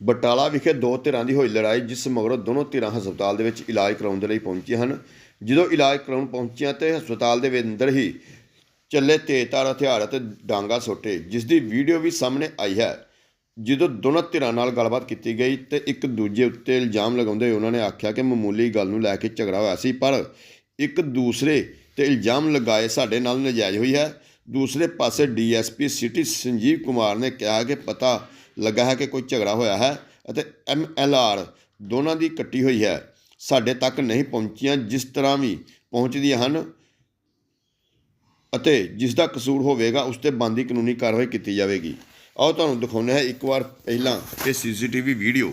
ਬਟਾਲਾ ਵਿਖੇ ਦੋ ਧਿਰਾਂ ਦੀ ਹੋਈ ਲੜਾਈ, ਜਿਸ ਮਗਰੋਂ ਦੋਨੋਂ ਧਿਰਾਂ ਹਸਪਤਾਲ ਦੇ ਵਿੱਚ ਇਲਾਜ ਕਰਾਉਣ ਦੇ ਲਈ ਪਹੁੰਚੀਆਂ ਹਨ। ਜਦੋਂ ਇਲਾਜ ਕਰਾਉਣ ਪਹੁੰਚੀਆਂ ਤੇ ਹਸਪਤਾਲ ਦੇ ਅੰਦਰ ਹੀ ਚੱਲੇ ਤੇਜ਼ਧਾਰ ਹਥਿਆਰ ਅਤੇ ਡਾਂਗਾ ਸੋਟੇ, ਜਿਸ ਦੀ ਵੀਡੀਓ ਵੀ ਸਾਹਮਣੇ ਆਈ ਹੈ। ਜਦੋਂ ਦੋਨਾਂ ਧਿਰਾਂ ਨਾਲ ਗੱਲਬਾਤ ਕੀਤੀ ਗਈ ਤੇ ਇੱਕ ਦੂਜੇ ਉੱਤੇ ਇਲਜ਼ਾਮ ਲਗਾਉਂਦੇ ਹੋਏ ਉਹਨਾਂ ਨੇ ਆਖਿਆ ਕਿ ਮਾਮੂਲੀ ਗੱਲ ਨੂੰ ਲੈ ਕੇ ਝਗੜਾ ਹੋਇਆ ਸੀ, ਪਰ ਇੱਕ ਦੂਸਰੇ ਤੇ ਇਲਜ਼ਾਮ ਲਗਾਏ ਸਾਡੇ ਨਾਲ ਨਜਾਇਜ਼ ਹੋਈ ਹੈ। ਦੂਸਰੇ ਪਾਸੇ ਡੀਐਸਪੀ ਸਿਟੀ ਸੰਜੀਵ ਕੁਮਾਰ ਨੇ ਕਿਹਾ ਕਿ ਪਤਾ ਲੱਗਾ ਹੈ ਕਿ ਕੋਈ ਝਗੜਾ ਹੋਇਆ ਹੈ ਅਤੇ ਐਮਐਲਆਰ ਦੋਨਾਂ ਦੀ ਕੱਟੀ ਹੋਈ ਹੈ। ਸਾਡੇ ਤੱਕ ਨਹੀਂ ਪਹੁੰਚੀਆਂ ਜਿਸ ਤਰ੍ਹਾਂ ਵੀ ਪਹੁੰਚਦੀਆਂ ਹਨ ਅਤੇ ਜਿਸ ਦਾ ਕਸੂਰ ਹੋਵੇਗਾ ਉਸ ਤੇ ਬੰਦੀ ਕਾਨੂੰਨੀ ਕਾਰਵਾਈ ਕੀਤੀ ਜਾਵੇਗੀ। ਆਓ ਤੁਹਾਨੂੰ ਦਿਖਾਉਂਦੇ ਹਾਂ ਇੱਕ ਵਾਰ ਪਹਿਲਾਂ ਇਹ CCTV video.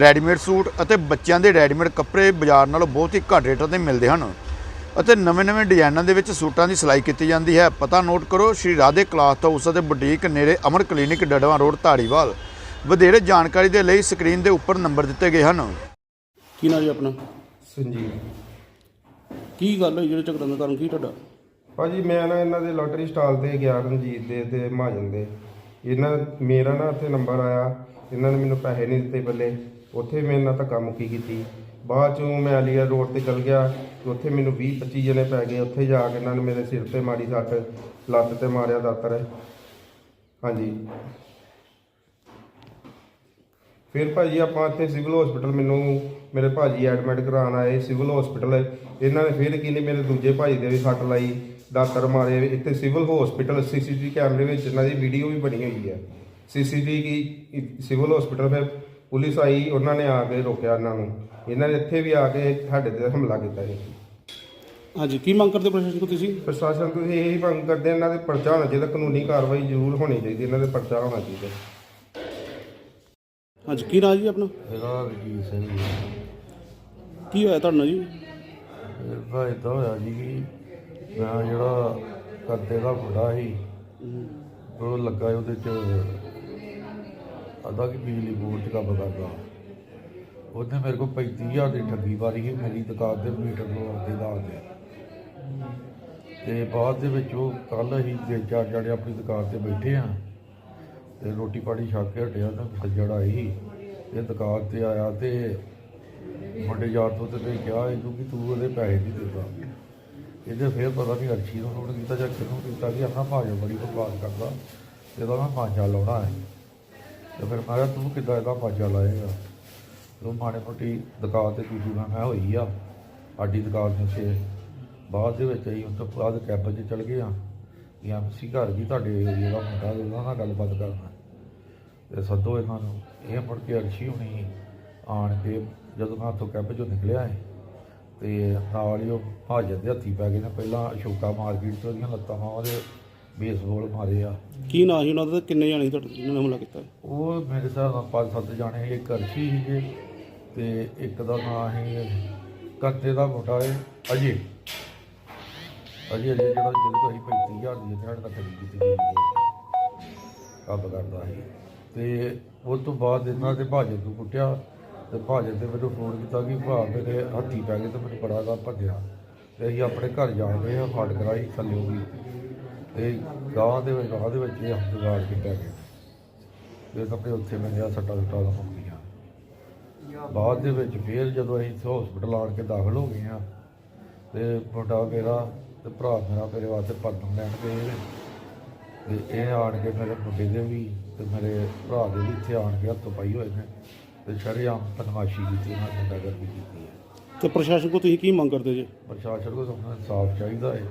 ਰੈਡੀਮੇਡ ਸੂਟ ਅਤੇ ਬੱਚਿਆਂ ਦੇ ਰੈਡੀਮੇਡ ਕੱਪੜੇ ਬਾਜ਼ਾਰ ਨਾਲੋਂ ਬਹੁਤ ਹੀ ਘੱਟ ਰੇਟਾਂ ਤੇ ਮਿਲਦੇ ਹਨ। ਅਤੇ ਨਵੇਂ-ਨਵੇਂ ਡਿਜ਼ਾਈਨਾਂ ਦੇ ਵਿੱਚ ਸੂਟਾਂ ਦੀ ਸਿਲਾਈ ਕੀਤੀ ਜਾਂਦੀ ਹੈ। ਪਤਾ ਨੋਟ ਕਰੋ ਸ਼੍ਰੀ ਰਾਧੇ ਕਲਾਥ ਹਾਊਸ ਅਤੇ ਬੁਟੀਕ ਨੇੜੇ ਅਮਰ ਕਲੀਨਿਕ ਡੜਵਾ ਰੋਡ ਧਾਰੀਵਾਲ। ਵਧੇਰੇ ਜਾਣਕਾਰੀ ਦੇ ਲਈ ਸਕਰੀਨ ਦੇ ਉੱਪਰ ਨੰਬਰ ਦਿੱਤੇ ਗਏ ਹਨ। ਕੀ ਨਾਂ ਜੀ ਆਪਣਾ? ਸੰਜੀਵ। ਕੀ ਗੱਲ ਹੋਈ ਜਿਹੜੇ ਝਗੜਨ ਦਾ ਕਾਰਨ? ਕੀ ਤੁਹਾਡਾ? ਭਾਜੀ ਮੈਂ ਨਾ ਇਹਨਾਂ ਦੇ ਲੋਟਰੀ ਸਟਾਲ ਤੇ ਗਿਆ ਰਣਜੀਤ ਦੇ ਤੇ ਮਹਾਜਨ ਦੇ। ਇਹਨਾਂ ਮੇਰਾ ਨਾ ਉੱਥੇ ਨੰਬਰ ਆਇਆ। ਇਹਨਾਂ ਨੇ ਮੈਨੂੰ ਪੈਸੇ ਨਹੀਂ ਦਿੱਤੇ ਪਹਿਲੇ ਉੱਥੇ ਮੇਰੇ ਨਾਲ ਧੱਕਾ ਮੁੱਕੀ ਕੀਤੀ? ਬਾਅਦ ਚੋਂ ਮੈਂ ਅਲੀਆ ਰੋਡ ਤੇ ਚਲ ਗਿਆ, ਤੇ ਉੱਥੇ ਮੈਨੂੰ 20 25 ਜਣੇ ਪੈ ਗਏ, ਉੱਥੇ ਜਾ ਕੇ ਇਹਨਾਂ ਨੇ ਮੇਰੇ ਸਿਰ ਤੇ ਮਾਰੀ ਸੱਟ, ਲੱਤ ਤੇ ਮਾਰਿਆ ਦਾਤਰ। ਹਾਂਜੀ। ਫਿਰ ਭਾਜੀ ਆਪਾਂ ਇੱਥੇ ਸਿਵਲ ਹਸਪੀਟਲ ਮੈਨੂੰ ਮੇਰੇ ਭਾਜੀ ਐਡਮਿਟ ਕਰਾਉਣ ਆਏ, ਸਿਵਲ ਹਸਪੀਟਲ। ਇਹਨਾਂ ਨੇ ਫਿਰ ਕੀ ਨਹੀਂ ਮੇਰੇ ਦੂਜੇ ਭਾਈ ਦੇ ਵੀ ਸੱਟ ਲਾਈ, ਦਾਤਰ ਮਾਰੇ। ਇੱਥੇ ਸਿਵਲ ਹਸਪੀਟਲ, ਸੀਸੀਟੀਵੀ ਕੈਮਰੇ ਵਿੱਚ ਇਹਨਾਂ ਦੀ ਵੀਡੀਓ ਵੀ ਬਣੀ ਹੋਈ ਹੈ। ਸੀਸੀਟੀਵੀ ਸਿਵਲ ਹਸਪੀਟਲ ਫਿਰ ਪੁਲਿਸ ਆਈ ਉਹਨਾਂ ਨੇ ਆ ਕੇ ਰੋਕਿਆ ਇਹਨਾਂ ਨੂੰ। ਇਹਨਾਂ ਨੇ ਇੱਥੇ ਵੀ ਆ ਕੇ ਸਾਡੇ ਤੇ ਹਮਲਾ ਕੀਤਾ ਜੀ ਹਾਂਜੀ ਕੀ ਮੰਗ ਕਰਦੇ ਪ੍ਰਸ਼ਾਸਨ ਤੋਂ ਤੁਸੀਂ? ਪ੍ਰਸ਼ਾਸਨ ਤੋਂ ਅਸੀਂ ਇਹੀ ਮੰਗ ਕਰਦੇ ਹਾਂ, ਇਹਨਾਂ ਦੇ ਪਰਚਾ ਹੋਣਾ ਚਾਹੀਦਾ ਕਾਨੂੰਨੀ ਕਾਰਵਾਈ ਜ਼ਰੂਰ ਹੋਣੀ ਚਾਹੀਦੀ ਇਹਨਾਂ ਦੇ ਪਰਚਾ ਹੋਣਾ ਚਾਹੀਦਾ। ਹਾਂਜੀ ਕੀ ਨਾਂ ਜੀ ਆਪਣਾ? ਇਹਦਾ ਰਜੀਤ ਸਿੰਘ ਜੀ। ਕੀ ਹੋਇਆ ਤੁਹਾਡੇ ਨਾਲ ਜੀ ਇਹਦਾ ਇਦਾਂ ਹੋਇਆ ਜੀ ਕਿ ਮੈਂ ਜਿਹੜਾ ਕਰਤੇ ਦਾ ਮੁੰਡਾ ਸੀ ਉਹ ਲੱਗਾ ਸੀ ਉਹਦੇ ਚ ਆਦਾ ਕਿ ਬਿਜਲੀ ਬੋਰਡ ਚ ਕੰਮ ਕਰਦਾ। ਉਹਨੇ ਮੇਰੇ ਕੋਲ 35000 ਦੀ ਠੱਗੀ ਮਾਰੀ ਸੀ, ਮੇਰੀ ਦੁਕਾਨ ਦੇ ਮੀਟਰ ਨੂੰ ਦੇ ਦਾਲ ਤੇ ਤੇ ਬਾਅਦ ਦੇ ਵਿੱਚ ਉਹ ਕੱਲ ਅਸੀਂ ਤਿੰਨ ਚਾਰ ਜਣੇ ਆਪਣੀ ਦੁਕਾਨ ਤੇ ਬੈਠੇ ਆ ਤੇ ਰੋਟੀ ਪਾਣੀ ਛਕ ਕੇ ਹਟਿਆ ਤਾਂ ਸੱਜੜ ਆਈ। ਇਹ ਦੁਕਾਨ ਤੇ ਆਇਆ ਤੇ ਮੁੰਡੇ ਯਾਰ ਤੋਂ ਤੇ ਨੇ ਕਿਹਾ, ਇਹਨੂੰ ਕਿ ਤੂੰ ਉਹਦੇ ਪੈਸੇ ਨਹੀਂ ਦਿੰਦਾ। ਇਹਦੇ ਫਿਰ ਪਤਾ ਨਹੀਂ ਅਰਸ਼ੀ ਨੂੰ ਫੋਨ ਕੀਤਾ ਜਾਂ ਕਿਹਨੂੰ ਕੀਤਾ ਕਿ ਆਪਣਾ ਭਾਜੋ ਬੜੀ ਬਕਵਾਸ ਕਰਦਾ, ਇਹਦਾ ਮੈਂ ਮਾਂਜਾ ਲਾਉਣਾ ਹੈ। ਤੇ ਫਿਰ ਮੈਂ ਕਿਹਾ ਤੂੰ ਕਿੱਦਾਂ ਇਹਦਾ ਪਾਂਚਾ ਲਾਏਗਾ? ਉਹ ਮਾੜੇ ਮੋਟੀ ਦੁਕਾਨ ਤੇ ਤੁਸੀਂ ਮੈਂ ਕਿਹਾ ਹੋਈ ਆ। ਸਾਡੀ ਦੁਕਾਨ 'ਤੇ ਉੱਤੇ ਬਾਅਦ ਦੇ ਵਿੱਚ ਅਸੀਂ ਉਸ ਤੋਂ ਬਾਅਦ ਕੈਬ 'ਚ ਚਲ ਗਏ ਆ। ਜਾਂ ਐਮਸੀ ਘਰ ਵੀ ਤੁਹਾਡੇ ਏਰੀਆ ਦਾ ਮੁੰਡਾ ਉਹਨਾਂ ਨਾਲ ਗੱਲਬਾਤ ਕਰਨਾ। ਤੇ ਸੱਦੋ ਇਹਨਾਂ ਨੂੰ, ਇਹ ਮੁੜ ਕੇ ਅਰਸ਼ੀ ਹੋਣੀ ਆਣ ਕੇ ਜਦੋਂ ਮੈਂ ਹੱਥੋਂ ਕੈਬ ਚੋਂ ਨਿਕਲਿਆ ਹੈ ਤੇ ਨਾਲ ਹੀ ਉਹ ਹਾਜ਼ਰ ਦੇ ਹੱਥੀ ਪੈ ਗਏ ਨੇ। ਪਹਿਲਾਂ ਅਸ਼ੋਕਾ ਮਾਰਕੀਟ ਤੋਂ ਉਹਦੀਆਂ ਲੱਤਾਂ ਮਾਵਾਂ ਦੇ ਬੇਸਬਾਲ ਮਾਰੇ ਆ। ਕੀ ਨਾਂ ਸੀ ਉਹਨਾਂ ਦਾ ਤੇ ਕਿੰਨੇ ਜਾਣੇ ਸੀ ਤੁਹਾਡੇ ਜਿਹਨਾਂ ਨੇ ਹਮਲਾ ਕੀਤਾ? ਉਹ ਮੇਰੇ ਹਿਸਾਬ ਨਾਲ ਪੰਜ ਸੱਤ ਜਾਣੇ ਸੀ। ਇੱਕ ਅਰਸ਼ੀ ਸੀਗੇ ਤੇ ਇੱਕ ਦਾ ਨਾਂ ਸੀ ਕਰਤੇ ਦਾ ਮੁੰਡਾ ਹੈ ਅਜੇ। ਅਜੇ ਅਜੇ ਜਿਹੜਾ ਜਿਹਦੇ ਤੋਂ ਅਸੀਂ 35000 ਦੀ ਜਿਹੜਾ ਤੱਕ ਖਰੀਦ ਕੀਤੀ ਗਈ ਸੀ। ਕੰਮ ਕਰਦਾ ਸੀ। ਤੇ ਉਸ ਤੋਂ ਬਾਅਦ ਇਹਨਾਂ ਦੇ ਭਾਜਨ ਨੂੰ ਕੁੱਟਿਆ ਤੇ ਭਾਜਨ ਤੇ ਮੈਨੂੰ ਫੋਨ ਕੀਤਾ ਕਿ ਭਾ ਮੇਰੇ ਹੱਥੀ ਪੈ ਗਏ ਤੇ ਮੈਨੂੰ ਬੜਾ ਦਾ ਭੱਜਿਆ। ਤੇ ਅਸੀਂ ਆਪਣੇ ਘਰ ਜਾ ਰਹੇ ਹਾਂ ਕਰਾਈ ਥੱਲੇ ਹੋ ਗਈ। ਤੇ ਗਾਂ ਦੇ ਵਿੱਚ ਗਾਂ ਦੇ ਵਿੱਚ ਇਹ ਹਸਪਤਾਲ ਕੇ ਪੈ ਗਏ ਤੇ ਆਪਣੇ ਉੱਥੇ ਮੈਂ ਗਿਆ ਸੱਟਾ ਸੁੱਟਾਂ ਹੋ ਗਿਆ ਬਾਅਦ ਦੇ ਵਿੱਚ ਫਿਰ ਜਦੋਂ ਅਸੀਂ ਹਸਪੀਟਲ ਆਣ ਕੇ ਦਾਖਲ ਹੋ ਗਏ ਆ ਤੇ ਮੁੰਡਾ ਮੇਰਾ ਤੇ ਭਰਾ ਮੇਰਾ ਮੇਰੇ ਵਾਸਤੇ ਪਰਦਮ ਲੈਣ ਗਏ ਨੇ। ਤੇ ਇਹ ਆਣ ਕੇ ਮੇਰੇ ਮੁੰਡੇ ਦੇ ਵੀ ਤੇ ਮੇਰੇ ਭਰਾ ਦੇ ਵੀ ਇੱਥੇ ਆਣ ਕੇ ਹੱਥੋਂ ਪਾਈ ਹੋਏ ਨੇ ਤੇ ਸ਼ਰੇਆਮ ਤਨਮਾਸ਼ੀ ਕੀਤੀ ਉਹਨਾਂ ਨੇ ਨਗਰ ਵੀ ਕੀਤੀ ਹੈ। ਤੇ ਪ੍ਰਸ਼ਾਸਨ ਕੋ ਤੁਸੀਂ ਕੀ ਮੰਗ ਕਰਦੇ ਜੀ? ਪ੍ਰਸ਼ਾਸਨ ਕੋਲ ਆਪਣਾ ਇਨਸਾਫ ਚਾਹੀਦਾ ਹੈ।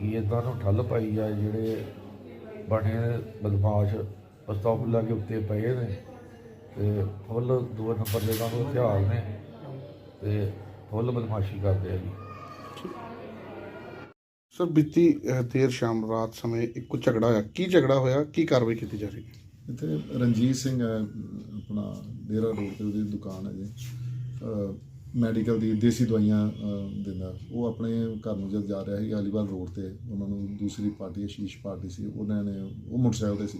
ਕਿ ਇਦਾਂ ਨੂੰ ਠੱਲ ਪਾਈ ਜਾਏ ਜਿਹੜੇ ਬਣੇ ਬਦਮਾਸ਼? ਅਸਤਾਫੁੱਲਾ ਦੇ ਉੱਤੇ ਪਏ ਨੇ ਤੇ ਫੁੱਲ ਦੋ ਨੰਬਰ ਦੇ ਨਾਲ ਹਥਿਆਰ ਨੇ ਤੇ ਫੁੱਲ ਬਦਮਾਸ਼ੀ ਕਰਦੇ ਆ ਜੀ। ਸਰ ਬੀਤੀ ਦੇਰ ਸ਼ਾਮ ਰਾਤ ਸਮੇਂ ਇੱਕ ਝਗੜਾ ਹੋਇਆ। ਕੀ ਝਗੜਾ ਹੋਇਆ? ਕੀ ਕਾਰਵਾਈ ਕੀਤੀ ਜਾ ਰਹੀ ਹੈ? ਇੱਥੇ ਰਣਜੀਤ ਸਿੰਘ ਹੈ ਆਪਣਾ ਡੇਰਾ ਰੋਡ ਤੇ ਉਹਦੀ ਦੁਕਾਨ ਹੈ ਜੀ। ਮੈਡੀਕਲ ਦੀ, ਦੇਸੀ ਦਵਾਈਆਂ ਦਿੰਦਾ ਉਹ ਆਪਣੇ ਘਰ ਨੂੰ ਜਦ ਜਾ ਰਿਹਾ ਸੀ ਅਲੀਵਾਲ ਰੋਡ ਤੇ, ਉਹਨਾਂ ਨੂੰ ਦੂਸਰੀ ਪਾਰਟੀ ਆਸ਼ੀਸ਼ ਪਾਰਟੀ ਸੀ, ਉਹਨਾਂ ਨੇ, ਉਹ ਮੋਟਰਸਾਈਕਲ ਤੇ ਸੀ।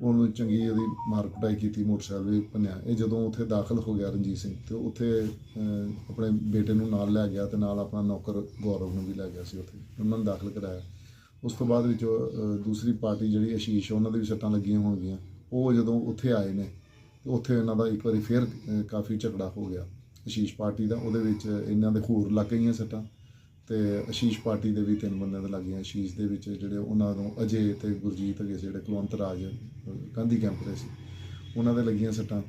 ਉਹਨੂੰ ਚੰਗੀ ਉਹਦੀ ਮਾਰ ਕੁਟਾਈ ਕੀਤੀ, ਮੋਟਰਸਾਈਕਲ ਵੀ ਭੰਨਿਆ। ਇਹ ਜਦੋਂ ਉੱਥੇ ਦਾਖਲ ਹੋ ਗਿਆ ਰਣਜੀਤ ਸਿੰਘ, ਤੇ ਉੱਥੇ ਆਪਣੇ ਬੇਟੇ ਨੂੰ ਨਾਲ ਲੈ ਗਿਆ ਤੇ ਨਾਲ ਆਪਣਾ ਨੌਕਰ ਗੌਰਵ ਨੂੰ ਵੀ ਲੈ ਗਿਆ ਸੀ ਉੱਥੇ। ਉਹਨਾਂ ਨੂੰ ਦਾਖਲ ਕਰਾਇਆ। ਉਸ ਤੋਂ ਬਾਅਦ ਵਿੱਚ ਦੂਸਰੀ ਪਾਰਟੀ ਜਿਹੜੀ ਅਸ਼ੀਸ਼, ਉਹਨਾਂ ਦੇ ਵੀ ਸੱਟਾਂ ਲੱਗੀਆਂ ਹੋਣਗੀਆਂ। ਉਹ ਜਦੋਂ ਉੱਥੇ ਆਏ ਨੇ ਉੱਥੇ ਇਹਨਾਂ ਦਾ ਇੱਕ ਵਾਰੀ ਫੇਰ ਕਾਫੀ ਝਗੜਾ ਹੋ ਗਿਆ। ਆਸ਼ੀਸ਼ ਪਾਰਟੀ ਦਾ ਉਹਦੇ ਵਿੱਚ ਇਹਨਾਂ ਦੇ ਹੋਰ ਲੱਗ ਗਈਆਂ ਸੱਟਾਂ ਤੇ ਆਸ਼ੀਸ਼ ਪਾਰਟੀ ਦੇ ਵੀ ਤਿੰਨ ਬੰਦਿਆਂ ਦੇ ਲੱਗ ਗਈਆਂ। ਆਸ਼ੀਸ਼ ਦੇ ਵਿੱਚ ਜਿਹੜੇ ਉਹਨਾਂ ਨੂੰ ਅਜੇ ਤੇ ਗੁਰਜੀਤ ਸੀ ਜਿਹੜੇ ਕੁਲਵੰਤ ਰਾਜ ਗਾਂਧੀ ਕੈਂਪ ਦੇ ਸੀ ਉਹਨਾਂ ਦੇ ਲੱਗੀਆਂ ਸੱਟਾਂ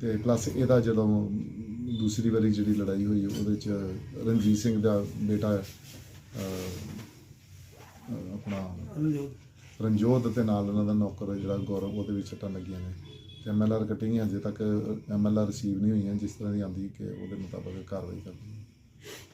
ਤੇ ਪਲੱਸ ਇਹਦਾ ਜਦੋਂ ਦੂਸਰੀ ਵਾਰੀ ਜਿਹੜੀ ਲੜਾਈ ਹੋਈ ਉਹਦੇ ਚ ਰਣਜੀਤ ਸਿੰਘ ਦਾ ਬੇਟਾ ਆਪਣਾ ਰਣਜੋਤ। ਤੇ ਨਾਲ ਉਹਨਾਂ ਦਾ ਨੌਕਰ ਜਿਹੜਾ ਗੌਰਵ ਉਹਦੇ ਵਿੱਚ ਸੱਟਾਂ ਲੱਗੀਆਂ ਨੇ। ਐਮਐਲਆਰ ਕਟਿੰਗ ਅਜੇ ਤੱਕ ਐਮਐਲਆਰ ਰਿਸੀਵ ਨਹੀਂ ਹੋਈਆਂ, ਜਿਸ ਤਰ੍ਹਾਂ ਦੀ ਆਂਦੀ ਕਿ ਉਹਦੇ ਮੁਤਾਬਕ ਕਾਰਵਾਈ ਕਰਨੀ